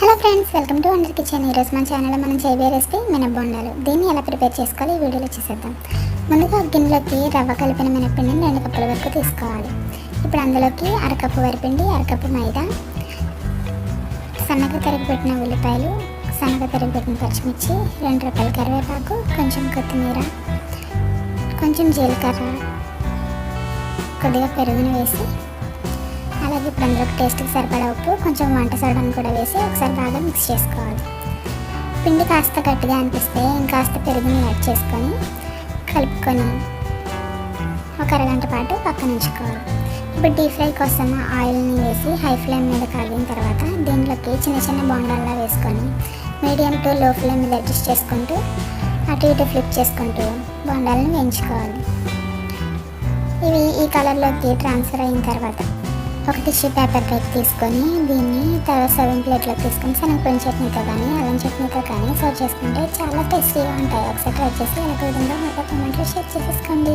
Hello friends welcome to under kitchen ఈరోజు మన ఛానల్లో మనం చేయబోయే రెసిపీ మినపబొండాలు దీన్ని ఎలా ప్రిపేర్ చేసుకోవాలి ఈ వీడియోలో చేసేద్దాం. ముందుగా గిన్నెలోకి రవ్వ కలిపిన మినపిండిని రెండు కప్పుల వరకు తీసుకోవాలి. ఇప్పుడు అందులోకి అరకప్పు వరిపిండి అరకప్పు మైదా సన్నగా తరిగిపెట్టిన ఉల్లిపాయలు సన్నగా తరిగిపెట్టిన పచ్చిమిర్చి రెండు రూపాయల కరివేపాకు కొంచెం కొత్తిమీర కొంచెం జీలకర్ర కొద్దిగా పెరుగును వేసి అలాగే ఇప్పుడు అందులోకి టేస్ట్కి సరిపడా ఉప్పు కొంచెం వంట సోడాను కూడా వేసి ఒకసారి బాగా మిక్స్ చేసుకోవాలి. పిండి కాస్త గట్టిగా అనిపిస్తే ఇంకాస్త పెరుగుని యాడ్ చేసుకొని కలుపుకొని ఒక అరగంట పాటు పక్కన ఉంచుకోవాలి. ఇప్పుడు డీప్ ఫ్రై కోసం ఆయిల్ని వేసి హై ఫ్లేమ్ మీద కాగిన తర్వాత దీంట్లోకి చిన్న చిన్న బొండాల్లా వేసుకొని మీడియం టు లో ఫ్లేమ్ మీద అడ్జస్ట్ చేసుకుంటూ అటు ఇటు ఫ్లిప్ చేసుకుంటూ బొండాలను వేయించుకోవాలి. ఇవి ఈ కలర్లోకి ట్రాన్స్ఫర్ అయిన తర్వాత ఒక టిష్యూ పేపర్ ప్లేట్ తీసుకొని దీన్ని తర్వాత సర్వింగ్ ప్లేట్లోకి తీసుకొని శనగపిండి చట్నీతో కానీ అల్లం చట్నీతో కానీ సర్వ్ చేసుకుంటే చాలా టేస్టీగా ఉంటాయి. ఒకసారి ట్రై చేసి ఎలా విధంగా మాకు కామెంట్లో షేర్ చేసేసుకోండి.